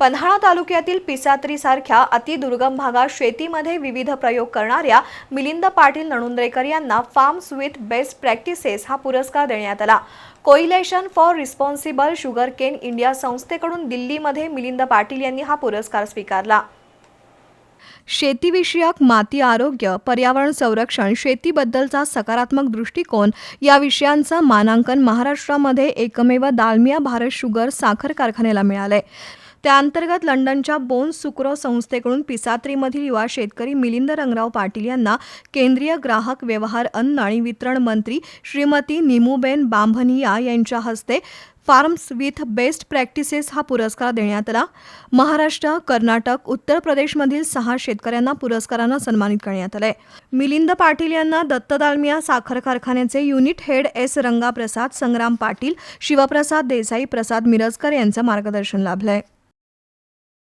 पन्हाळा तालुक्यातील पिसात्रीसारख्या अतिदुर्गम भागात शेतीमध्ये विविध प्रयोग करणाऱ्या मिलिंद पाटील नणुंद्रेकर यांना फार्म्स विथ बेस्ट प्रॅक्टिसेस हा पुरस्कार देण्यात आला. Coalition for responsible sugar cane India संस्थेकडून दिल्लीमध्ये मिलिंद पाटील यांनी हा पुरस्कार स्वीकारला. शेतीविषयक माती आरोग्य पर्यावरण संरक्षण शेतीबद्दलचा सकारात्मक दृष्टिकोन या विषयांचं मानांकन महाराष्ट्रामध्ये एकमेव दालमिया भारत शुगर साखर कारखान्याला मिळालंय. त्याअंतर्गत लंडनच्या बोन सुक्रो संस्थेकडून पिसात्रीमधील युवा शेतकरी मिलिंद रंगराव पाटील यांना केंद्रीय ग्राहक व्यवहार अन्न आणि वितरण मंत्री श्रीमती निमूबेन बांभनिया यांच्या हस्ते फार्म्स विथ बेस्ट प्रॅक्टिसेस हा पुरस्कार देण्यात आला. महाराष्ट्र कर्नाटक उत्तर प्रदेशमधील सहा शेतकऱ्यांना पुरस्कारानं सन्मानित करण्यात आलंय. मिलिंद पाटील यांना दत्तदालमिया साखर कारखान्याचे unit head S Rangaprasad Sangram Patil Shivprasad Desai Prasad Mirajkar यांचं मार्गदर्शन लाभलंय.